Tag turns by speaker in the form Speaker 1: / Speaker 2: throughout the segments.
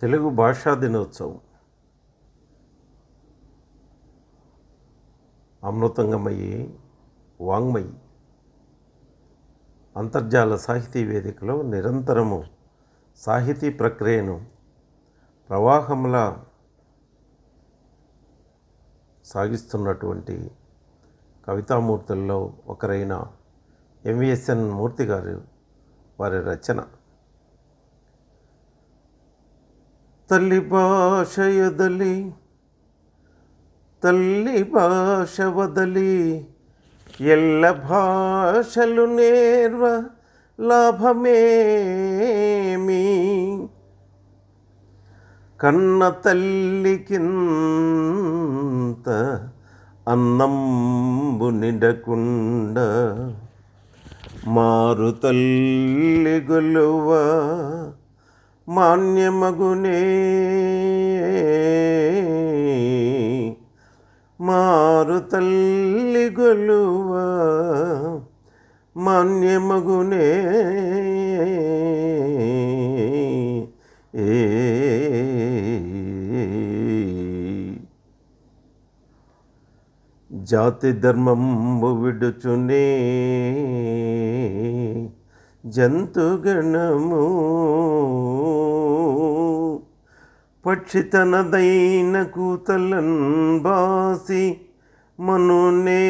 Speaker 1: తెలుగు భాషా దినోత్సవం. అమృతంగమయ్యే వాంగ్మయి అంతర్జాల సాహితీ వేదికలో నిరంతరము సాహితీ ప్రక్రియను ప్రవాహంలా సాగిస్తున్నటువంటి కవితామూర్తుల్లో ఒకరైన ఎంవిఎస్ఎన్ మూర్తి గారు వారి రచన. తల్లి భాషయదలి తల్లి భాష వదలి ఎల్ల భాషలు నేర్వ లాభమేమి కన్న తల్లికింత అన్నంబు నిడకుండ మారు తల్లి గొలువ మాన్యమగునే. మారు తల్లి గొలువ మాన్యమగునే. ఏ. జాతి ధర్మంబు విడుచునే. జంతుగణము. పక్షి తనదైన కూతలన్ బాసి మనునే.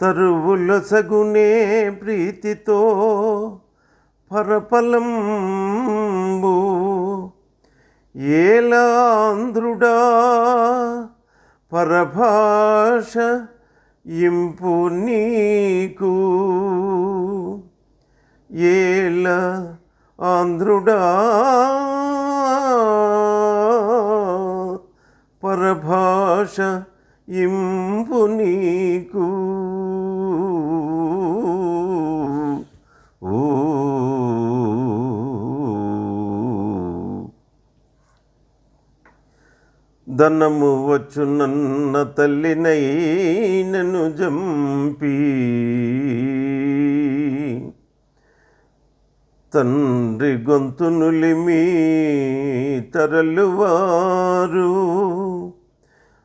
Speaker 1: తరువుల సగునే ప్రీతితో పరపలంబు. ఏలాంధ్రుడా పరభాష ఇంపు నీకు. ఏల ఆంధ్రుడా. పరభాష ఇంపు నీకు. ధనము వచ్చునన్న తల్లినైనను జంపి. తండ్రి గొంతునులిమి తరలువారు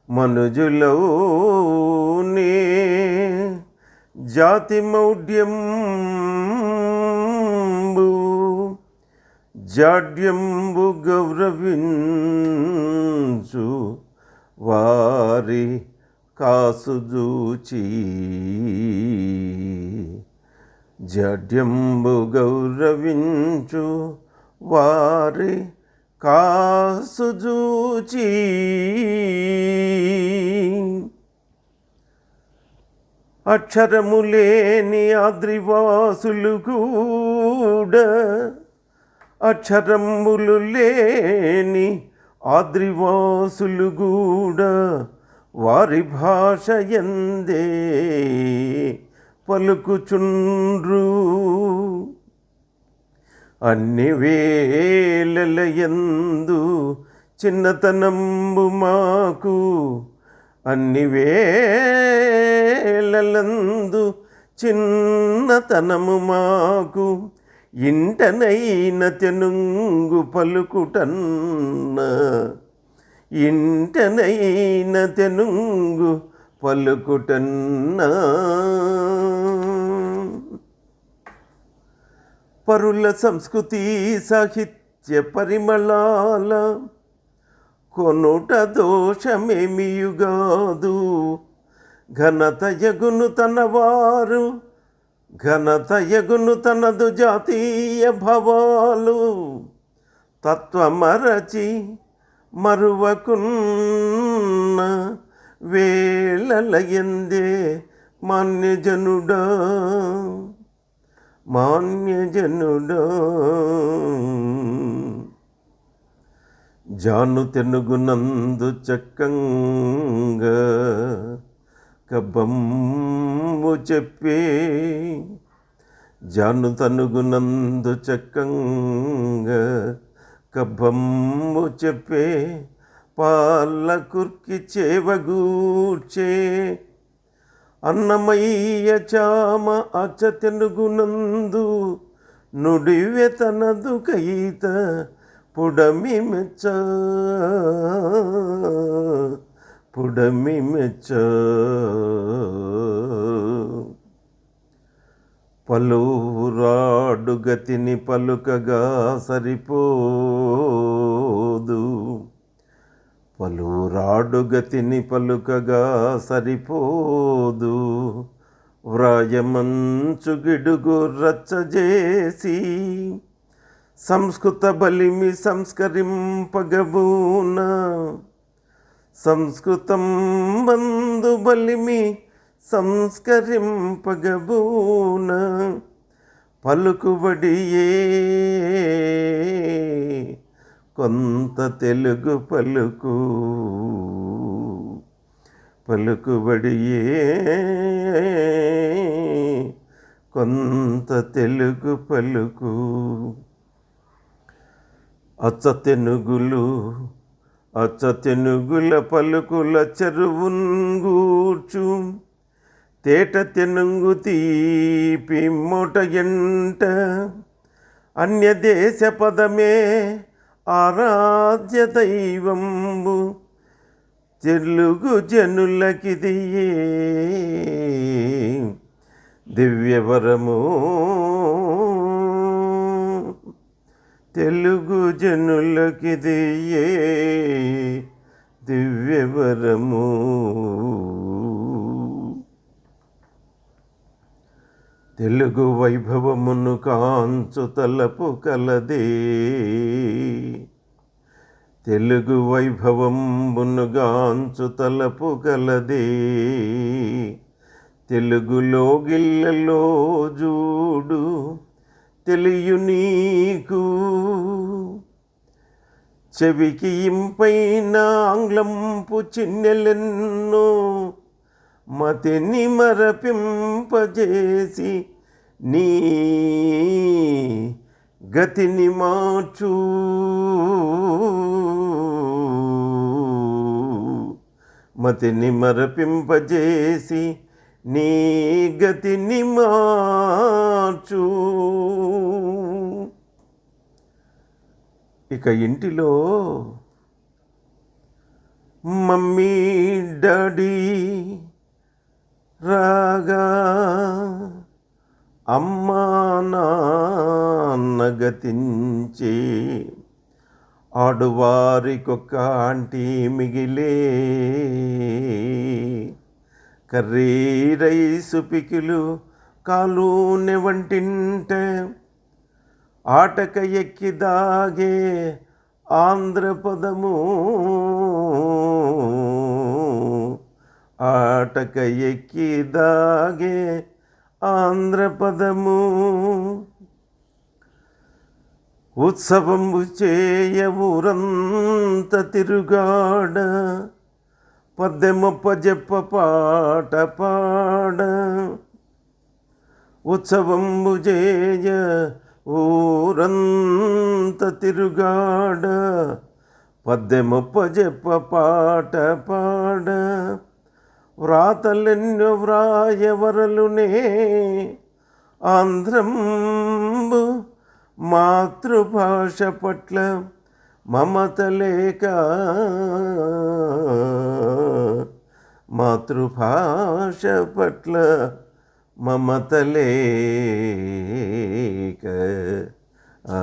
Speaker 1: మనుజులవునే జాతి మౌఢ్యం జాడ్యంబు గౌరవించు వారి కాసుజూచి. జాడ్యంబు గౌరవించు వారి కాసుజూచి. అక్షరము లేని ఆద్రివాసులు కూడా అక్షరములు లేని ఆద్రివాసులు కూడా వారి భాష ఎందే పలుకుచుండ్రు. అన్ని వేళల ఎందు చిన్నతనంబు మాకు అన్ని వేళలందు చిన్నతనము మాకు. ఇంటనైన తెనుంగు పలుకుటన్న ఇంటనైన తెనుంగు పలుకుటన్నా. పరుల సంస్కృతి సాహిత్య పరిమళాల కొనుట దోషమేమియుగాదు. ఘనత యగును తనవారు ఘనత యగును తనదు జాతీయ భవాలు. తత్వమరచి మరువకున్న వేళలయందే మాన్యజనుడా. మాన్యజనుడా. జాను తెనుగునందు చక్కంగా కబ్బమ్ము చెప్పే జాను తనుగునందు చక్కంగా కబ్బమ్ము చెప్పే పాల కుర్కి చేవగూర్చే అన్నమయ్య చామ అచ్చ తెనుగునందు నుడివె తనదు కైత పుడమి మెచ్చ పుడమి మెచ్చ పలురాడు గతిని పలుకగా సరిపోదు. పలువురాడు గతిని పలుకగా సరిపోదు. వ్రాయమంచు గిడుగు రచ్చజేసి సంస్కృత బలిమి సంస్కరింపగబూనా. సంస్కృతం బంధు బలిమి సంస్కరింపగబూన పలుకుబడియే కొంత తెలుగు పలుకు పలుకుబడియే కొంత తెలుగు పలుకు అచ్చ తెనుగులు అచ్చ తెనుగుల పలుకుల చెరువుంగూర్చు తేట తెనుగు తీపి మొట ఎంట. అన్యదేశ పదమే ఆరాధ్య దైవంబు తెలుగు జనులకిదియే దివ్యవరము తెలుగు జనులకిది దివ్యవరము. తెలుగు వైభవమును కాంచు తలపు కలదే. తెలుగు వైభవమును గాంచు తలపు కలదే. తెలుగులో గిల్లలో జూడు తెలియు నీకు. చెవికి ఇంపైన ఆంగ్లంపు చిన్నెలెన్నో మతిని మరపింపజేసి నీ గతిని మార్చు. మతిని మరపింపజేసి నీ గతిని మార్చు ఇక ఇంటిలో మమ్మీ డాడీ రాగా అమ్మా నాన్న గతించి ఆడువారికొక్క ఆంటీ మిగిలే. కర్రీరైసు పికిలు కాలూనె వంటింట ఆటక ఎక్కి దాగే ఆంధ్రపదము. ఆటక ఎక్కి దాగే ఆంధ్రపదము. ఉత్సవము చేయ ఊరంత తిరుగాడ పద్దెమొప్ప జెప్ప పాట పాడ ఉత్సవంబు చేయ ఊరంత తిరుగాడ. పద్దెమొప్ప జెప్ప పాట పాడ వ్రాతలెన్నో వ్రాయవరలునే ఆంధ్రంబు మాతృభాష పట్ల మమత లేక మాతృభాష పట్ల మమతలేక ఆ